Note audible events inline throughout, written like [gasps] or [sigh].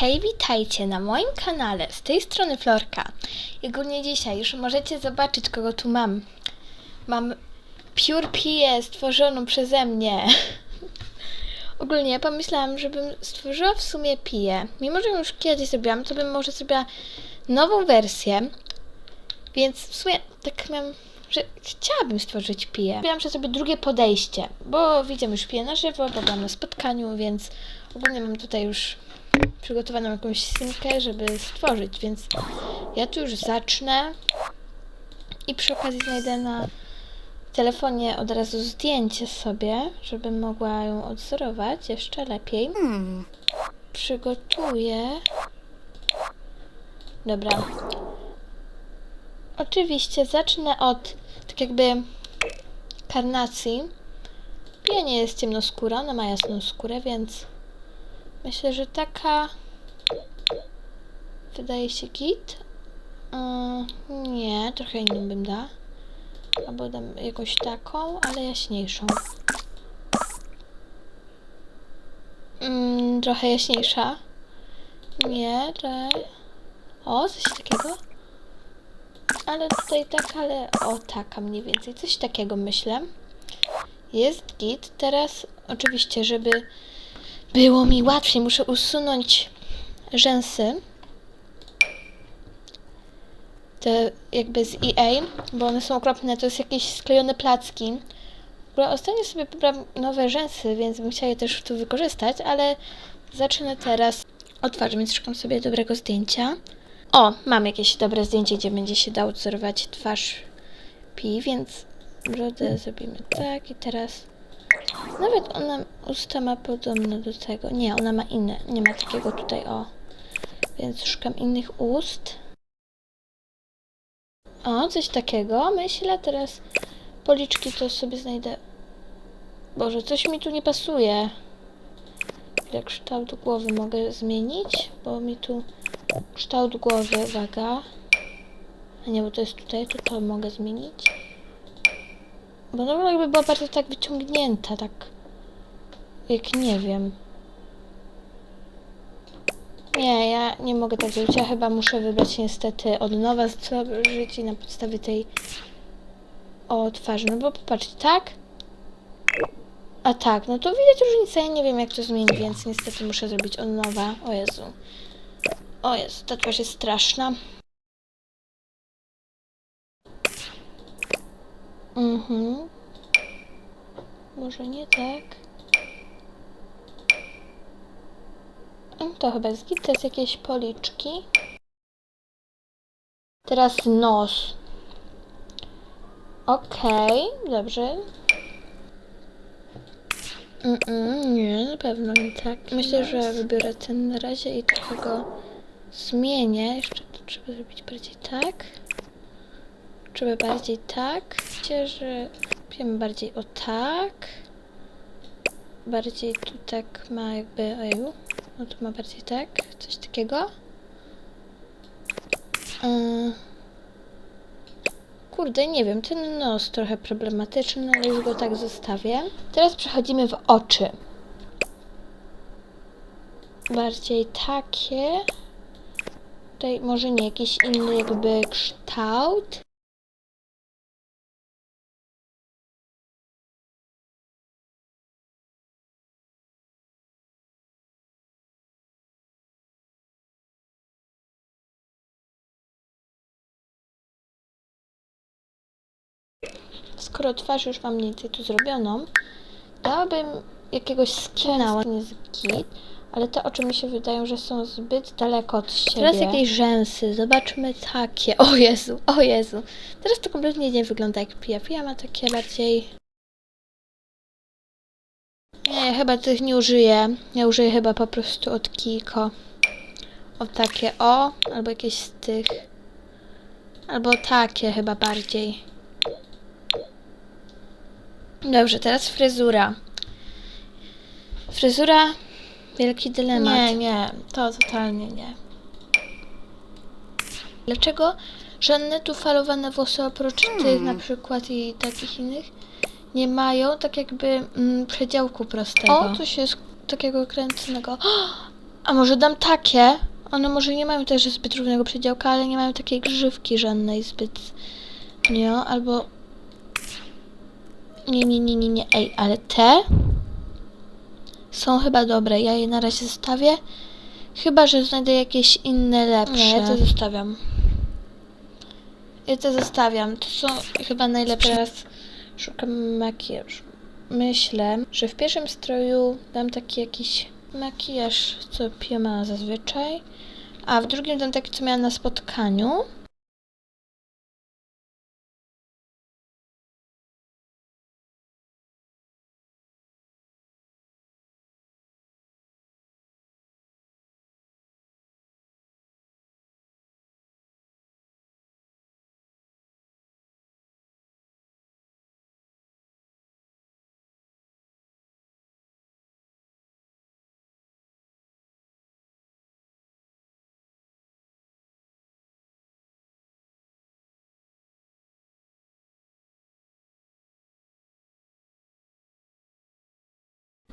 Hej, witajcie na moim kanale. Z tej strony Florka. I ogólnie dzisiaj już możecie zobaczyć, kogo tu mam. Mam Pure Pię stworzoną przeze mnie. [laughs] Ogólnie pomyślałam, żebym stworzyła w sumie piję. Mimo, że już kiedyś zrobiłam, to bym może zrobiła nową wersję. Więc w sumie tak miałam, że chciałabym stworzyć piję. Zrobiłam, sobie drugie podejście, bo widzimy już piję na żywo, bo byłam na spotkaniu, więc ogólnie mam tutaj już przygotowaną jakąś synkę, żeby stworzyć, więc ja tu już zacznę i przy okazji znajdę na telefonie od razu zdjęcie sobie, żebym mogła ją odzorować jeszcze lepiej. Przygotuję. Dobra. Oczywiście zacznę od tak jakby karnacji. Pia nie jest ciemnoskóra, ona ma jasną skórę, więc myślę, że taka wydaje się git. Mm, nie, trochę inną bym dała. Albo dam jakąś taką, ale jaśniejszą. Mm, trochę jaśniejsza. Nie, trochę... O, coś takiego. Ale tutaj tak, ale o taka mniej więcej. Coś takiego myślę. Jest git. Teraz oczywiście, żeby było mi łatwiej, muszę usunąć rzęsy. Te jakby z EA, bo one są okropne. To jest jakieś sklejone placki. Ostatnio sobie pobrałam nowe rzęsy, więc bym chciała je też tu wykorzystać, ale zacznę teraz od twarzy, więc szukam sobie dobrego zdjęcia. O, mam jakieś dobre zdjęcie, gdzie będzie się dało odzorować twarz Pi, więc brodę zrobimy tak i teraz nawet ona usta ma podobne do tego. Nie, ona ma inne, nie ma takiego tutaj o. Więc szukam innych ust. O, coś takiego. Myślę teraz policzki to sobie znajdę. Boże, coś mi tu nie pasuje. Jak kształt głowy mogę zmienić, bo mi tu kształt głowy, uwaga. A nie, bo to jest tutaj, to to mogę zmienić. Bo no jakby była bardzo tak wyciągnięta, tak jak nie wiem. Nie, ja nie mogę tak zrobić. Ja chyba muszę wybrać niestety od nowa stworzyć i na podstawie tej o twarzy. No bo popatrzcie, tak? A tak, no to widać różnicę. Ja nie wiem jak to zmienić, więc niestety muszę zrobić od nowa. O Jezu. O Jezu, ta twarz jest straszna. Mhm. Może nie tak. Mm, To chyba jest git, to jest jakieś policzki. Teraz nos. Okej, dobrze. Mm, mm, nie, na pewno nie tak. Myślę, że wybiorę ten na razie i trochę go zmienię. Jeszcze to trzeba zrobić bardziej tak. Trzeba bardziej tak. Myślę, że piemy bardziej o tak. Bardziej tu tak ma jakby, ojeju. No tu ma bardziej tak. Coś takiego. Yy. Kurde, nie wiem, ten nos trochę problematyczny, ale już go tak zostawię. Teraz przechodzimy w oczy. Bardziej takie. Tutaj może nie, jakiś inny jakby kształt. Skoro twarz już mam mniej tu zrobioną, dałabym jakiegoś skina, nie z ale te oczy mi się wydają, że są zbyt daleko od siebie. Teraz jakieś rzęsy, zobaczmy takie. O Jezu, o Jezu. Teraz to kompletnie nie wygląda jak Pia. Pia ma takie bardziej... Nie, chyba tych nie użyję. Ja użyję chyba po prostu od Kiko. O takie, o, albo jakieś z tych. Albo takie chyba bardziej. Dobrze, teraz fryzura. Fryzura, wielki dylemat. Nie, nie, to totalnie nie. Dlaczego żadne tu falowane włosy oprócz tych na przykład i takich innych nie mają tak jakby mm, przedziałku prostego? O, coś jest takiego kręconego. [gasps] A może dam takie? One może nie mają też zbyt równego przedziałka, ale nie mają takiej grzywki żadnej zbyt. Nie, albo. Nie, nie, nie, nie, nie. Ej, ale te są chyba dobre. Ja je na razie zostawię. Chyba, że znajdę jakieś inne lepsze. Nie, ja to zostawiam. Ja to zostawiam. To są chyba najlepsze. Teraz szukam makijażu. Myślę, że w pierwszym stroju dam taki jakiś makijaż, co Pia ma zazwyczaj. A w drugim dam taki, co miałam na spotkaniu.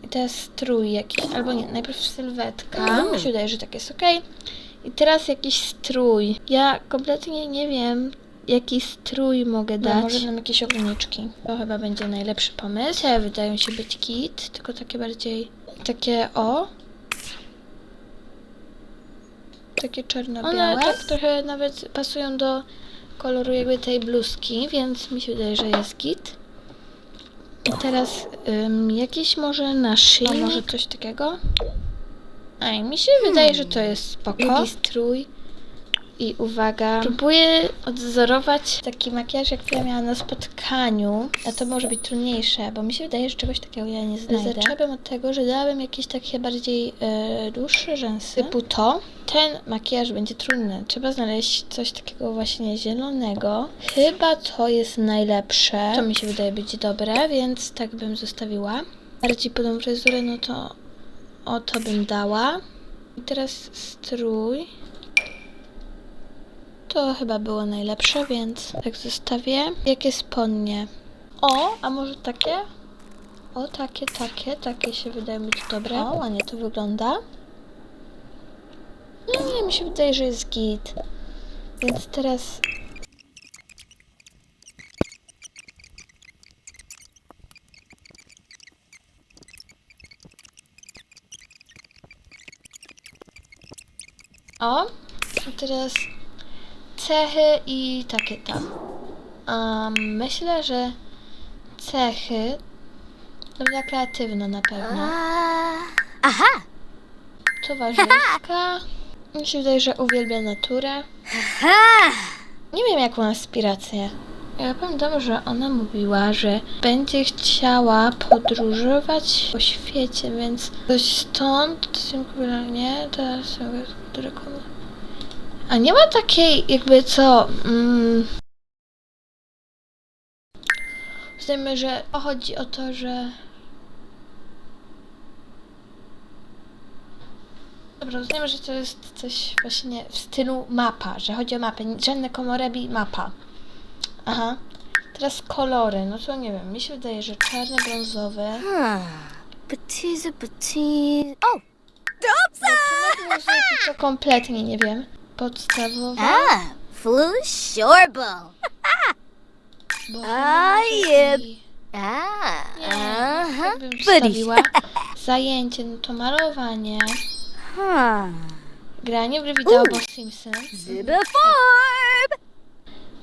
I teraz strój jakiś, albo nie, najpierw sylwetka. Mi się wydaje, że tak jest ok. I teraz jakiś strój. Ja kompletnie nie wiem, jaki strój mogę dać. może nam jakieś ograniczki. To chyba będzie najlepszy pomysł. Te wydają się być kit, tylko takie bardziej, takie o. Takie czarno-białe. One tak trochę nawet pasują do koloru jakby tej bluzki, więc mi się wydaje, że jest git. I teraz ym, jakieś może naszyjnik? A może coś takiego? Ej, mi się wydaje, że to jest spoko. Strój. I uwaga, próbuję odzorować taki makijaż, jak ja miałam na spotkaniu. A to może być trudniejsze, bo mi się wydaje, że czegoś takiego ja nie znajdę. Zaczęłabym od tego, że dałabym jakieś takie bardziej e, dłuższe rzęsy. Typu to. Ten makijaż będzie trudny. Trzeba znaleźć coś takiego właśnie zielonego. Chyba to jest najlepsze. To mi się wydaje być dobre, więc tak bym zostawiła. Bardziej pod tą fryzurę, no to o to bym dała. I teraz strój. To chyba było najlepsze, więc tak zostawię. Jakie spodnie? O, a może takie? O, takie, takie, takie się wydają być dobre. O, ładnie to wygląda. Nie, nie, mi się wydaje, że jest git. Więc teraz... O, a teraz cechy i takie tam. Um, myślę, że cechy dobra kreatywna na pewno. Aha! Towarzyska. [laughs] Mi się wydaje, że uwielbia naturę. Nie wiem, jaką ma inspirację. Ja pamiętam, że ona mówiła, że będzie chciała podróżować po świecie, więc coś stąd, nie, są które A nie ma takiej jakby co... Mm, że chodzi o to, że... Dobra, uznajmy, że to jest coś właśnie w stylu mapa, że chodzi o mapę. Żadne komorebi, mapa. Aha. Teraz kolory, no to nie wiem, mi się wydaje, że czarne, brązowe. Huh. Batiza, batiza. Oh! Na muzyki to kompletnie nie wiem. Podstawowe. Ah! Flus Shorbo. bo a, i- Ah! Nie, Uh-huh. tak bym wstawiła. [laughs] Zajęcie, no to malowanie. Huh. Granie w gry wideo, bo Simpsons. Ziba Farb!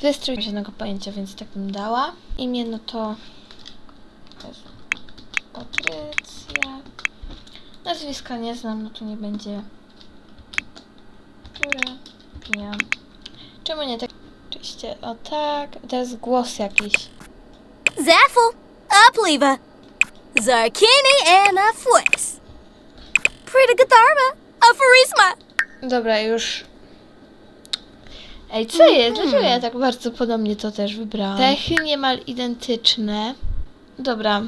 Wystrój żadnego pojęcia, więc tak bym dała. Imię, no to... Patrycja. Nazwiska nie znam, no to nie będzie... Które... Ja. Czemu nie tak? Oczywiście, o tak. Teraz głos jakiś. Zaffle, Upliva, Zarkini, and a Fwix. Pretty Guitarma, a Furisma. Dobra, już... Ej, co jest? Dlaczego ja tak bardzo podobnie to też wybrałam? Cechy niemal identyczne. Dobra,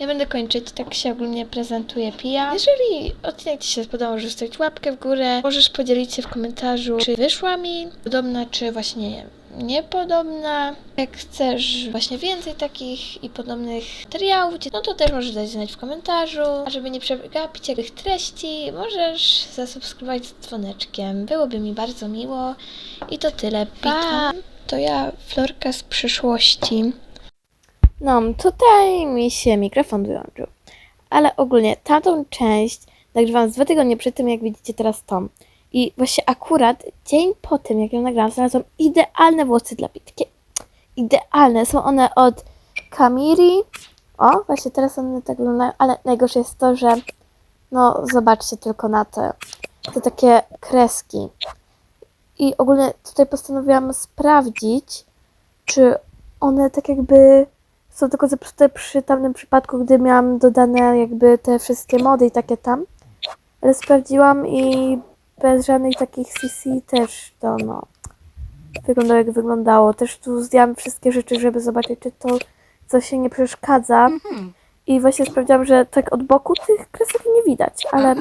ja będę kończyć. Tak się ogólnie prezentuje Pia. Jeżeli odcinek Ci się spodobał, możesz zostawić łapkę w górę. Możesz podzielić się w komentarzu, czy wyszła mi podobna, czy właśnie niepodobna. Jak chcesz właśnie więcej takich i podobnych materiałów, no to też możesz dać znać w komentarzu. A żeby nie przegapić jakich treści, możesz zasubskrybować z dzwoneczkiem. Byłoby mi bardzo miło. I to tyle. Pa! To ja, Florka z przyszłości. No, tutaj mi się mikrofon wyłączył. Ale ogólnie tamtą część nagrywałam z dwa tygodnie przed tym, jak widzicie teraz tą. I właśnie akurat dzień po tym, jak ją nagrałam, znalazłam idealne włosy dla Pitki. Idealne. Są one od Kamiri. O, właśnie teraz one tak wyglądają, ale najgorsze jest to, że no zobaczcie tylko na te, te takie kreski. I ogólnie tutaj postanowiłam sprawdzić, czy one tak jakby są tylko zepsute przy tamtym przypadku, gdy miałam dodane jakby te wszystkie mody i takie tam. Ale sprawdziłam i bez żadnych takich CC też to no wyglądało jak wyglądało. Też tu zdjęłam wszystkie rzeczy, żeby zobaczyć, czy to coś się nie przeszkadza. I właśnie sprawdziłam, że tak od boku tych kresek nie widać, ale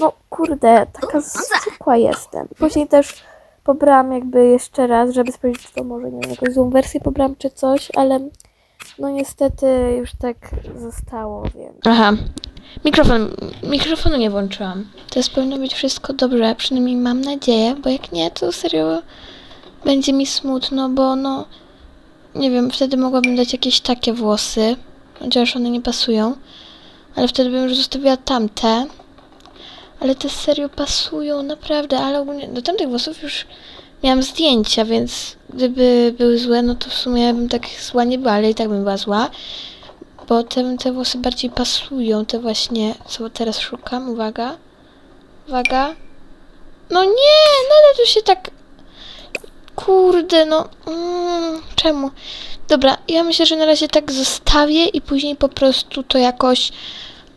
no kurde, taka zwykła jestem. Później też pobrałam jakby jeszcze raz, żeby sprawdzić, czy to może nie wiem, jakąś złą wersję pobrałam czy coś, ale no niestety już tak zostało, więc... Aha, mikrofon, mikrofonu nie włączyłam. To powinno być wszystko dobrze, przynajmniej mam nadzieję, bo jak nie, to serio będzie mi smutno, bo no, nie wiem, wtedy mogłabym dać jakieś takie włosy, chociaż one nie pasują, ale wtedy bym już zostawiła tamte, ale te serio pasują, naprawdę, ale ogólnie do tamtych włosów już miałam zdjęcia, więc gdyby były złe, no to w sumie bym tak zła nie była, ale i tak bym była zła, bo te, te włosy bardziej pasują, te właśnie, co teraz szukam, uwaga, uwaga, no nie, nadal tu się tak, kurde, no, mm, czemu? Dobra, ja myślę, że na razie tak zostawię i później po prostu to jakoś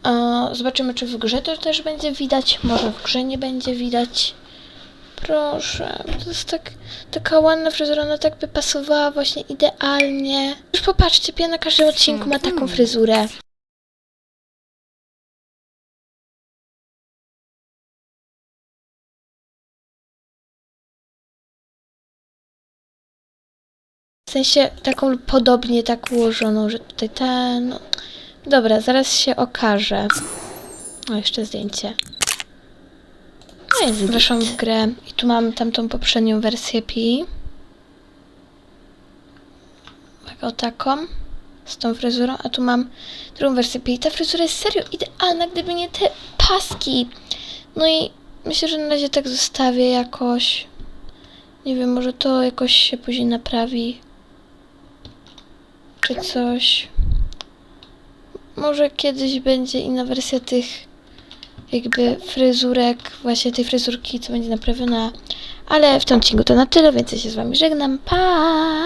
e, zobaczymy, czy w grze to też będzie widać, może w grze nie będzie widać. Proszę, to jest tak, taka ładna fryzura, ona tak by pasowała właśnie idealnie. Już popatrzcie, Pia na każdym odcinku ma taką fryzurę. W sensie taką podobnie tak ułożoną, że tutaj ten... No. Dobra, zaraz się okaże. O, jeszcze zdjęcie. No jest, weszłam w grę i tu mam tamtą poprzednią wersję Pi. Taką taką. Z tą fryzurą, a tu mam drugą wersję Pi. Ta fryzura jest serio idealna, gdyby nie te paski. No i myślę, że na razie tak zostawię jakoś. Nie wiem, może to jakoś się później naprawi. Czy coś. Może kiedyś będzie inna wersja tych jakby fryzurek, właśnie tej fryzurki, co będzie naprawiona. Ale w tym odcinku to na tyle, więc ja się z wami żegnam. Pa!